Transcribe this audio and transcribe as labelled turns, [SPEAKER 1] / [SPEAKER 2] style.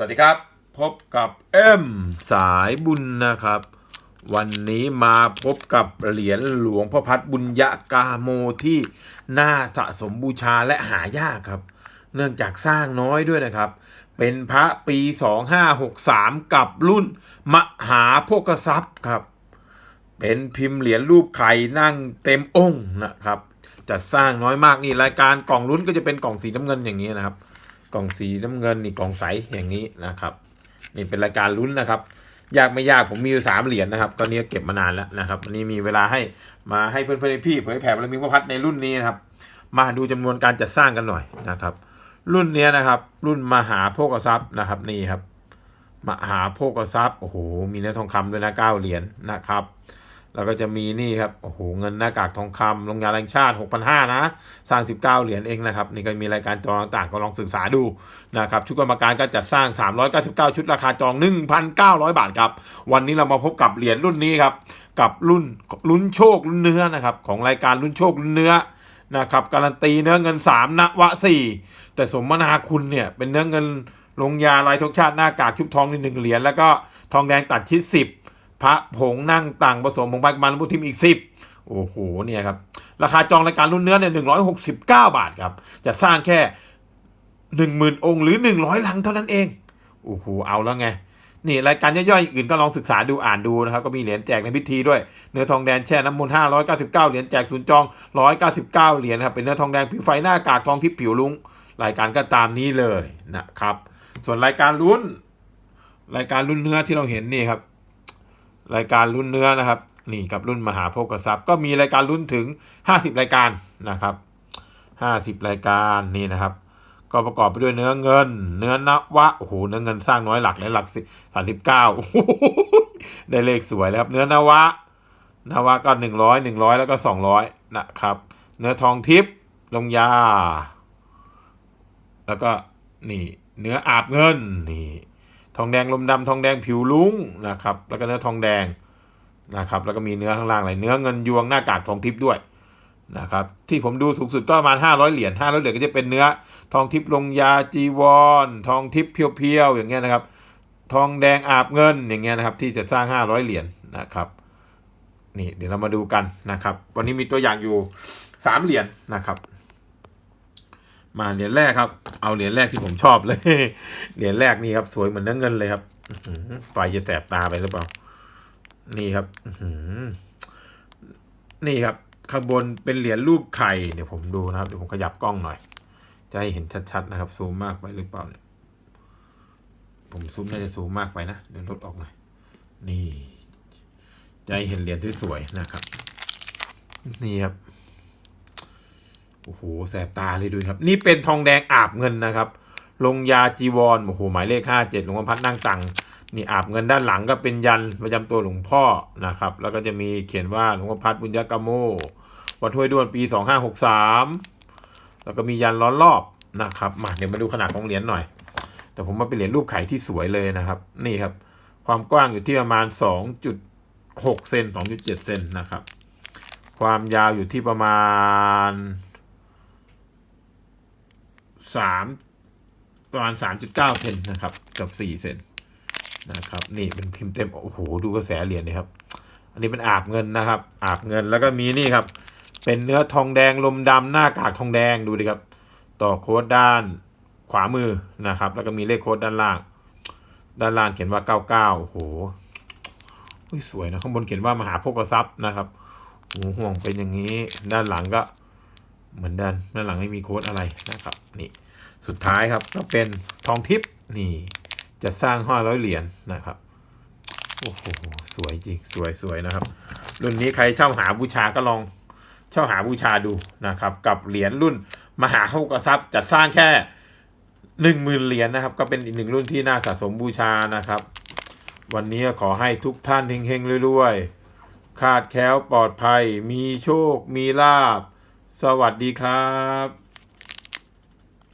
[SPEAKER 1] สวัสดีครับ พบกับเอ็มสายบุญนะครับ วันนี้มาพบกับเหรียญหลวงพ่อพัดบุญยะกาโมที่น่าสะสมบูชาและหายากครับ เนื่องจากสร้างน้อยด้วยนะครับ เป็นพระปี 2563 กับรุ่น มหาโภคทรัพย์ครับ เป็นพิมพ์เหรียญรูปไข่นั่งเต็มองค์นะครับจัดสร้างน้อยมากนี่รายการกล่องลุ้นก็จะเป็นกล่องสีน้ำเงินอย่างนี้นะครับ กล่องสีน้ำเงินนี่กล่องใสอย่างนี้นะครับ นี่เป็นรายการลุ้นนะครับ ยากไม่ยากผมมีอยู่สามเหรียญนะครับตอนนี้เก็บมานานแล้วนะครับวันนี้มีเวลาให้มาให้เพื่อนๆพี่เผยแผ่บารมีพระพัฒน์ในรุ่นนี้นะครับ มาดูจำนวนการจัดสร้างกันหน่อยนะครับ รุ่นนี้นะครับ รุ่นมหาโภคทรัพย์นะครับนี่ครับมหาโภคทรัพย์โอ้โหมีเนื้อทองคำด้วยนะเก้าเหรียญนะครับ แล้วก็จะมีนี่ครับโอ้โหเงินหน้ากากทองคำโรงงานแรงชาติ 6,500นะสร้าง 19 เหรียญเองนะครับนี่ก็มีรายการจองต่างๆก็ลองศึกษาดูนะครับชุดกรรมการก็จัดสร้าง 399 ชุดราคาจอง 1,900 บาทครับ วันนี้เรามาพบกับเหรียญรุ่นนี้ครับกับรุ่นลุ้นโชคลุ้นเนื้อนะครับของรายการลุ้นโชคลุ้นเนื้อนะครับการันตีเนื้อเงิน3นวะ 4 แต่สมนาคุณเนี่ยเป็นเนื้อเงินลงยาลายทกชาติหน้ากากชุบทองนี่หนึ่งเหรียญแล้วก็ทองแดงตัดชิด10 พระผงนั่งต่างผสมผงใบมันพุทิมอีกสิบโอ้โหเนี่ยครับราคาจองรายการรุ่นเนื้อเนี่ยหนึ่งร้อยหกสิบเก้าบาทครับจะสร้างแค่หนึ่งหมื่นองค์หรือหนึ่งร้อยลังเท่านั้นเองโอ้โหเอาแล้วไงนี่รายการย่อยๆอื่นก็ลองศึกษาดูอ่านดูนะครับ ก็มีเหรียญแจกในพิธีด้วย เนื้อทองแดงแช่น้ำมนต์ห้าร้อยเก้าสิบเก้าเหรียญแจกศูนย์จองร้อยเก้าสิบเก้าเหรียญครับเป็นเนื้อทองแดงผิวไฟหน้ากากทองทิพย์ผิวลุงรายการก็ตามนี้เลยนะครับ ส่วนรายการลุ้น รายการรุ่นเนื้อที่เราเห็นนี่ครับ รายการรุ่นเนื้อนะครับ นี่กับรุ่นมหาโภคทรัพย์ ก็มีรายการรุ่นถึง 50 รายการนะครับ 50 รายการนี่นะครับ ก็ประกอบไปด้วยเนื้อเงิน เนื้อนวะโอ้โหเนื้อเงินสร้างน้อยหลักและหลักสิสามสิบเก้าได้เลขสวยแล้วครับเนื้อนวะนวะก็หนึ่งร้อยหนึ่งร้อยแล้วก็สองร้อยนะครับ เนื้อทองทิพย์ลงยา แล้วก็นี่ เนื้ออาบเงินนี่ ทองแดงลมดำทองแดงผิวลุ้งนะครับ แล้วก็เนื้อทองแดงนะครับ แล้วก็มีเนื้อข้างล่างอะไรเนื้อเงินยวงหน้ากากทองทิพย์ด้วยนะครับ ที่ผมดูสูงสุดก็ประมาณ500 เหรียญ500เหรียญก็จะเป็นเนื้อ ทองทิพย์ลงยาจีวร ทองทิพย์เพียวๆอย่างเงี้ยนะครับ ทองแดงอาบเงินอย่างเงี้ยนะครับ ที่จะสร้าง 500 เหรียญนะครับนี่เดี๋ยวเรามาดูกันนะครับ วันนี้มีตัวอย่างอยู่สามเหรียญนะครับ มาเหรียญแรกครับ เอาเหรียญแรกที่ผมชอบเลย เหรียญแรกนี่ครับ สวยเหมือนเนื้อเงินเลยครับไฟจะแสบตาไปหรือเปล่า นี่ครับนี่ครับข้างบนเป็นเหรียญรูปไข่ เดี๋ยวผมดูนะครับ เดี๋ยวผมขยับกล้องหน่อย จะให้เห็นชัดๆนะครับ ซูมมากไปหรือเปล่าเนี่ย ผมซูมน่าจะซูมมากไปนะ เดี๋ยวลดออกหน่อย นี่ จะให้เห็นเหรียญที่สวยนะครับ นี่ครับ โอ้โหแสบตาเลยดูครับ นี่เป็นทองแดงอาบเงินนะครับ ลงยาจีวรโอ้โหหมายเลขห้าเจ็ดหลวงพ่อพัดนั่งตังนี่อาบเงินด้านหลังก็เป็นยันประจำตัวหลวงพ่อนะครับ แล้วก็จะมีเขียนว่าหลวงพ่อพัดบุญยกโม วัดห้วยด้วนปีสองห้าหกสามแล้วก็มียันล้อมรอบนะครับมาเดี๋ยวมาดูขนาดของเหรียญหน่อย แต่ผมมาเป็นเหรียญรูปไข่ที่สวยเลยนะครับ นี่ครับ ความกว้างอยู่ที่ประมาณสองจุดหกเซนสองจุดเจ็ดเซนนะครับ ความยาวอยู่ที่ประมาณ สามประมาณสามจุดเก้าเซนนะครับกับสี่เซนนะครับนี่เป็นพิมพ์เต็มโอ้โหดูกระแสเหรียญนี่ครับ อันนี้เป็นอาบเงินนะครับ อาบเงินแล้วก็มีนี่ครับ เป็นเนื้อทองแดงลมดำหน้ากากทองแดงดูดิครับ ต่อโค้ดด้านขวามือนะครับ แล้วก็มีเลขโค้ดด้านล่าง ด้านล่างเขียนว่าเก้าเก้าโอ้โหสวยนะข้างบนเขียนว่ามหาโภคทรัพย์นะครับโอ้โหห่วงเป็นอย่างนี้ ด้านหลังก็ เหมือนเดินด้านหลังไม่มีโค้ดอะไรนะครับนี่สุดท้ายครับก็เป็นทองทิพย์นี่จะสร้างห้าร้อยเหรียญนะครับโอ้โหสวยจริงสวยสวยนะครับ รุ่นนี้ใครเช่าหาบูชาก็ลองเช่าหาบูชาดูนะครับ กับเหรียญรุ่นมหาโภคทรัพย์จัดสร้างแค่หนึ่งหมื่นเหรียญนะครับ ก็เป็นอีกหนึ่งรุ่นที่น่าสะสมบูชานะครับ วันนี้ขอให้ทุกท่านเฮงๆรวยๆคาดแค้วปลอดภัย มีโชค มีลาบ สวัสดีครับ